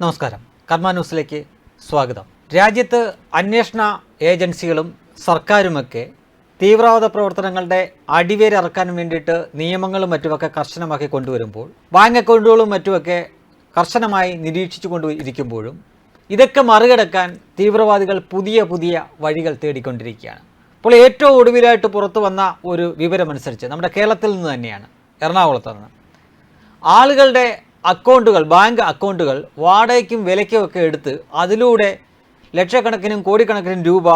നമസ്കാരം. കർമ്മ ന്യൂസിലേക്ക് സ്വാഗതം. രാജ്യത്ത് അന്വേഷണ ഏജൻസികളും സർക്കാരുമൊക്കെ തീവ്രവാദ പ്രവർത്തനങ്ങളുടെ അടിവേരിറക്കാൻ വേണ്ടിയിട്ട് നിയമങ്ങളും മറ്റുമൊക്കെ കർശനമാക്കി കൊണ്ടുവരുമ്പോൾ ബാങ്ക് അക്കൗണ്ടുകളും മറ്റുമൊക്കെ കർശനമായി നിരീക്ഷിച്ചു കൊണ്ടിരിക്കുമ്പോഴും ഇതൊക്കെ മറികടക്കാൻ തീവ്രവാദികൾ പുതിയ പുതിയ വഴികൾ തേടിക്കൊണ്ടിരിക്കുകയാണ്. അപ്പോൾ ഏറ്റവും ഒടുവിലായിട്ട് പുറത്തു വന്ന ഒരു വിവരമനുസരിച്ച് നമ്മുടെ കേരളത്തിൽ നിന്ന് തന്നെയാണ് എറണാകുളത്ത് നിന്ന്. ആളുകളുടെ അക്കൗണ്ടുകൾ ബാങ്ക് അക്കൗണ്ടുകൾ വാടകയ്ക്കും വിലയ്ക്കും ഒക്കെ എടുത്ത് അതിലൂടെ ലക്ഷക്കണക്കിനും കോടിക്കണക്കിനും രൂപ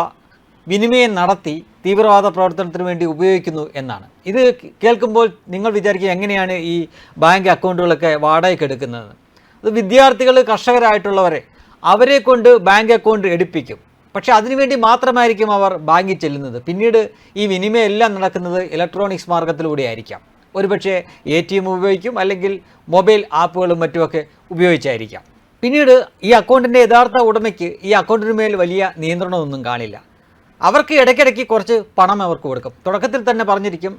വിനിമയം നടത്തി തീവ്രവാദ പ്രവർത്തനത്തിന് വേണ്ടി ഉപയോഗിക്കുന്നു എന്നാണ്. ഇത് കേൾക്കുമ്പോൾ നിങ്ങൾ വിചാരിക്കുക എങ്ങനെയാണ് ഈ ബാങ്ക് അക്കൗണ്ടുകളൊക്കെ വാടകയ്ക്ക് എടുക്കുന്നത്. അത് വിദ്യാർത്ഥികൾ കർഷകരായിട്ടുള്ളവരെ അവരെ കൊണ്ട് ബാങ്ക് അക്കൗണ്ട് എടുപ്പിക്കും. പക്ഷേ അതിനുവേണ്ടി മാത്രമായിരിക്കും അവർ ബാങ്കിൽ ചെല്ലുന്നത്. പിന്നീട് ഈ വിനിമയം എല്ലാം നടക്കുന്നത് ഇലക്ട്രോണിക്സ് മാർഗത്തിലൂടെ ആയിരിക്കാം. ഒരുപക്ഷെ എ ടി എം ഉപയോഗിക്കും അല്ലെങ്കിൽ മൊബൈൽ ആപ്പുകളും മറ്റുമൊക്കെ ഉപയോഗിച്ചായിരിക്കാം. പിന്നീട് ഈ അക്കൗണ്ടിന്റെ യഥാർത്ഥ ഉടമയ്ക്ക് ഈ അക്കൗണ്ടിന് മേൽ വലിയ നിയന്ത്രണമൊന്നും കാണില്ല. അവർക്ക് ഇടയ്ക്കിടയ്ക്ക് കുറച്ച് പണം അവർക്ക് കൊടുക്കും. തുടക്കത്തിൽ തന്നെ പറഞ്ഞിരിക്കും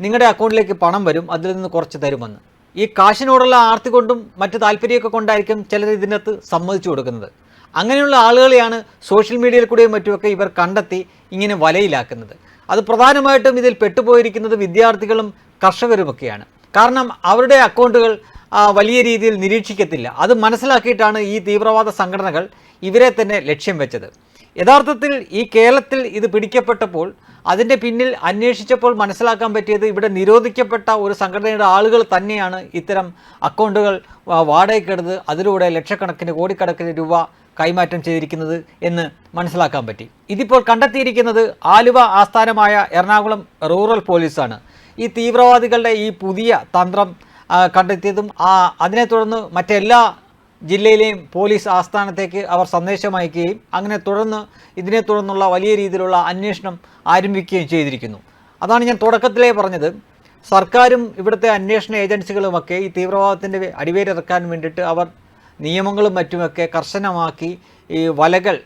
നിങ്ങളുടെ അക്കൗണ്ടിലേക്ക് പണം വരും അതിൽ നിന്ന് കുറച്ച് തരുമെന്ന്. ഈ കാശിനോടുള്ള ആർത്തി കൊണ്ടും മറ്റ് താല്പര്യമൊക്കെ കൊണ്ടായിരിക്കും ചിലർ ഇതിനകത്ത് സമ്മതിച്ചു കൊടുക്കുന്നത്. അങ്ങനെയുള്ള ആളുകളെയാണ് സോഷ്യൽ മീഡിയയിൽ കൂടെയും മറ്റുമൊക്കെ ഇവർ കണ്ടെത്തി ഇങ്ങനെ വലയിലാക്കുന്നത്. അത് പ്രധാനമായിട്ടും ഇതിൽ പെട്ടുപോയിരിക്കുന്നത് വിദ്യാർത്ഥികളും കർഷകരുമൊക്കെയാണ്. കാരണം അവരുടെ അക്കൗണ്ടുകൾ വലിയ രീതിയിൽ നിരീക്ഷിക്കത്തില്ല. അത് മനസ്സിലാക്കിയിട്ടാണ് ഈ തീവ്രവാദ സംഘടനകൾ ഇവരെ തന്നെ ലക്ഷ്യം വെച്ചത്. യഥാർത്ഥത്തിൽ ഈ കേരളത്തിൽ ഇത് പിടിക്കപ്പെട്ടപ്പോൾ അതിന്റെ പിന്നിൽ അന്വേഷിച്ചപ്പോൾ മനസ്സിലാക്കാൻ പറ്റിയത് ഇവിടെ നിരോധിക്കപ്പെട്ട ഒരു സംഘടനയുടെ ആളുകൾ തന്നെയാണ് ഇത്തരം അക്കൗണ്ടുകൾ വാടകയ്ക്കെടുത്ത് അതിലൂടെ ലക്ഷക്കണക്കിന് കോടിക്കണക്കിന് രൂപ കൈമാറ്റം ചെയ്തിരിക്കുന്നത് എന്ന് മനസ്സിലാക്കാൻ പറ്റി. ഇതിപ്പോൾ കണ്ടെത്തിയിരിക്കുന്നത് ആലുവ ആസ്ഥാനമായ എറണാകുളം റൂറൽ പോലീസാണ്. ഈ തീവ്രവാദികളുടെ ഈ പുതിയ തന്ത്രം കണ്ടെത്തിയതും ആ അതിനെ തുടർന്ന് മറ്റെല്ലാ ജില്ലയിലെയും പോലീസ് ആസ്ഥാനത്തേക്ക് അവർ സന്ദേശം അയക്കുകയും അങ്ങനെ തുടർന്ന് ഇതിനെ തുടർന്നുള്ള വലിയ രീതിയിലുള്ള അന്വേഷണം ആരംഭിക്കുകയും ചെയ്തിരിക്കുന്നു. അതാണ് ഞാൻ തുടക്കത്തിലേ പറഞ്ഞത്. സർക്കാരും ഇവിടുത്തെ അന്വേഷണ ഏജൻസികളുമൊക്കെ ഈ തീവ്രവാദത്തിന്റെ അടിവേരിറക്കാൻ വേണ്ടിയിട്ട് അവർ നിയമങ്ങളും മറ്റുമൊക്കെ കർശനമാക്കി ഈ വലകൾ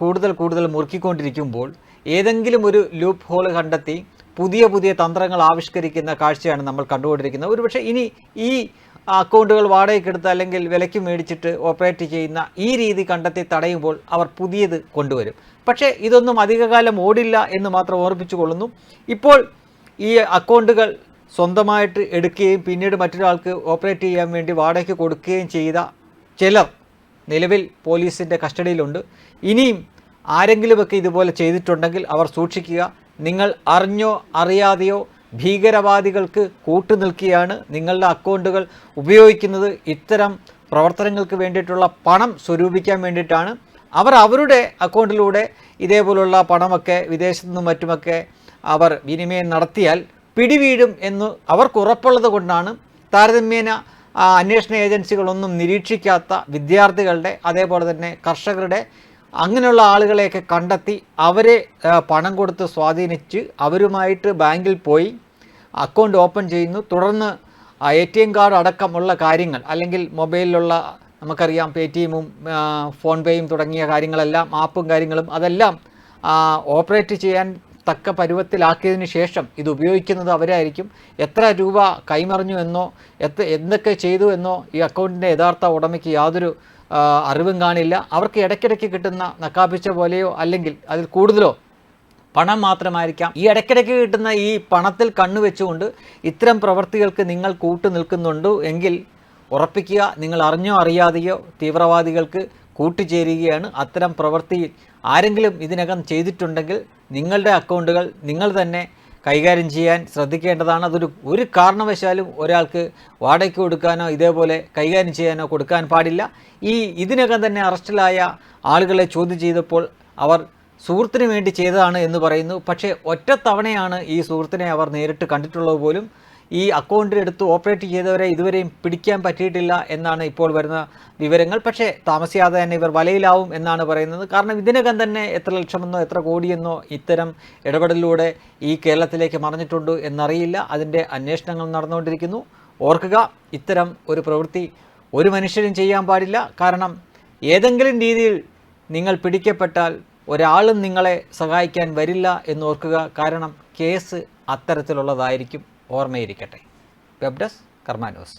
കൂടുതൽ കൂടുതൽ മുറുക്കിക്കൊണ്ടിരിക്കുമ്പോൾ ഏതെങ്കിലും ഒരു ലൂപ്പ് ഹോൾ കണ്ടെത്തി പുതിയ പുതിയ തന്ത്രങ്ങൾ ആവിഷ്കരിക്കുന്ന കാഴ്ചയാണ് നമ്മൾ കണ്ടുകൊണ്ടിരിക്കുന്നത്. ഒരുപക്ഷെ ഇനി ഈ അക്കൗണ്ടുകൾ വാടകയ്ക്കെടുത്ത് അല്ലെങ്കിൽ വിലയ്ക്ക് മേടിച്ചിട്ട് ഓപ്പറേറ്റ് ചെയ്യുന്ന ഈ രീതി കണ്ടെത്തി തടയുമ്പോൾ അവർ പുതിയത് കൊണ്ടുവരും. പക്ഷേ ഇതൊന്നും അധികകാലം ഓടില്ല എന്ന് മാത്രം ഓർപ്പിച്ചു കൊള്ളുന്നു. ഇപ്പോൾ ഈ അക്കൗണ്ടുകൾ സ്വന്തമായിട്ട് എടുക്കുകയും പിന്നീട് മറ്റൊരാൾക്ക് ഓപ്പറേറ്റ് ചെയ്യാൻ വേണ്ടി വാടകയ്ക്ക് കൊടുക്കുകയും ചെയ്ത ചിലർ നിലവിൽ പോലീസിന്റെ കസ്റ്റഡിയിലുണ്ട്. ഇനിയും ആരെങ്കിലുമൊക്കെ ഇതുപോലെ ചെയ്തിട്ടുണ്ടെങ്കിൽ അവർ സൂക്ഷിക്കുക. നിങ്ങൾ അറിഞ്ഞോ അറിയാതെയോ ഭീകരവാദികൾക്ക് കൂട്ടുനിൽക്കുകയാണ് നിങ്ങളുടെ അക്കൗണ്ടുകൾ ഉപയോഗിക്കുന്നത്. ഇത്തരം പ്രവർത്തനങ്ങൾക്ക് വേണ്ടിയിട്ടുള്ള പണം സ്വരൂപിക്കാൻ വേണ്ടിയിട്ടാണ്. അവർ അവരുടെ അക്കൗണ്ടിലൂടെ ഇതേപോലുള്ള പണമൊക്കെ വിദേശത്തു നിന്നും മറ്റുമൊക്കെ അവർ വിനിമയം നടത്തിയാൽ പിടിവീഴും എന്ന് അവർക്ക് ഉറപ്പുള്ളത് കൊണ്ടാണ്. താരതമ്യേന അന്വേഷണ ഏജൻസികളൊന്നും നിരീക്ഷിക്കാത്ത വിദ്യാർത്ഥികളുടെ അതേപോലെ തന്നെ കർഷകരുടെ അങ്ങനെയുള്ള ആളുകളെയൊക്കെ കണ്ടെത്തി അവരെ പണം കൊടുത്ത് സ്വാധീനിച്ച് അവരുമായിട്ട് ബാങ്കിൽ പോയി അക്കൗണ്ട് ഓപ്പൺ ചെയ്യുന്നു. തുടർന്ന് എ ടി എം കാർഡ് അടക്കമുള്ള കാര്യങ്ങൾ അല്ലെങ്കിൽ മൊബൈലിലുള്ള നമുക്കറിയാം പേ ടി എമ്മും ഫോൺ പേയും തുടങ്ങിയ കാര്യങ്ങളെല്ലാം ആപ്പും കാര്യങ്ങളും അതെല്ലാം ഓപ്പറേറ്റ് ചെയ്യാൻ തക്ക പരുവത്തിലാക്കിയതിന് ശേഷം ഇത് ഉപയോഗിക്കുന്നത് അവരായിരിക്കും. എത്ര രൂപ കൈമറിഞ്ഞു എന്നോ എത്ര എന്തൊക്കെ ചെയ്തു എന്നോ ഈ അക്കൗണ്ടിന്റെ യഥാർത്ഥ ഉടമയ്ക്ക് യാതൊരു അറിവും കാണില്ല. അവർക്ക് ഇടയ്ക്കിടയ്ക്ക് കിട്ടുന്ന നക്കാപ്പിച്ച പോലെയോ അല്ലെങ്കിൽ അതിൽ കൂടുതലോ പണം മാത്രമായിരിക്കാം. ഈ ഇടയ്ക്കിടയ്ക്ക് കിട്ടുന്ന ഈ പണത്തിൽ കണ്ണുവെച്ചുകൊണ്ട് ഇത്തരം പ്രവൃത്തികൾക്ക് നിങ്ങൾ കൂട്ടു നിൽക്കുന്നുണ്ട് എങ്കിൽ ഉറപ്പിക്കുക നിങ്ങൾ അറിഞ്ഞോ അറിയാതെയോ തീവ്രവാദികൾക്ക് കൂട്ടുചേരുകയാണ് അത്തരം പ്രവൃത്തിയിൽ. ആരെങ്കിലും ഇതിനകം ചെയ്തിട്ടുണ്ടെങ്കിൽ നിങ്ങളുടെ അക്കൗണ്ടുകൾ നിങ്ങൾ തന്നെ കൈകാര്യം ചെയ്യാൻ ശ്രദ്ധിക്കേണ്ടതാണ്. അതൊരു ഒരു കാരണവശാലും ഒരാൾക്ക് വാടകയ്ക്ക് കൊടുക്കാനോ ഇതേപോലെ കൈകാര്യം ചെയ്യാനോ കൊടുക്കാൻ പാടില്ല. ഈ ഇതിനകം തന്നെ അറസ്റ്റിലായ ആളുകളെ ചോദ്യം ചെയ്തപ്പോൾ അവർ സുഹൃത്തിന് വേണ്ടി ചെയ്തതാണ് എന്ന് പറയുന്നു. പക്ഷേ ഒറ്റത്തവണയാണ് ഈ സുഹൃത്തിനെ അവർ നേരിട്ട് കണ്ടിട്ടുള്ളത് പോലും. ഈ അക്കൗണ്ടിൽ അക്കൗണ്ടിലെടുത്ത് ഓപ്പറേറ്റ് ചെയ്തവരെ ഇതുവരെയും പിടിക്കാൻ പറ്റിയിട്ടില്ല എന്നാണ് ഇപ്പോൾ വരുന്ന വിവരങ്ങൾ. പക്ഷേ താമസിയാതെ തന്നെ ഇവർ വലയിലാവും എന്നാണ് പറയുന്നത്. കാരണം ഇതിനകം തന്നെ എത്ര ലക്ഷമെന്നോ എത്ര കോടിയെന്നോ ഇത്തരം ഇടപെടലിലൂടെ ഈ കേരളത്തിലേക്ക് മറിഞ്ഞിട്ടുണ്ട് എന്നറിയില്ല. അതിന്റെ അന്വേഷണങ്ങൾ നടന്നുകൊണ്ടിരിക്കുന്നു. ഓർക്കുക ഇത്തരം ഒരു പ്രവൃത്തി ഒരു മനുഷ്യരും ചെയ്യാൻ പാടില്ല. കാരണം ഏതെങ്കിലും രീതിയിൽ നിങ്ങൾ പിടിക്കപ്പെട്ടാൽ ഒരാളും നിങ്ങളെ സഹായിക്കാൻ വരില്ല എന്ന് ഓർക്കുക. കാരണം കേസ് അത്തരത്തിലുള്ളതായിരിക്കും. ഓർമ്മയിരിക്കട്ടെ വെബ് ഡെസ്ക് ന്യൂസ്.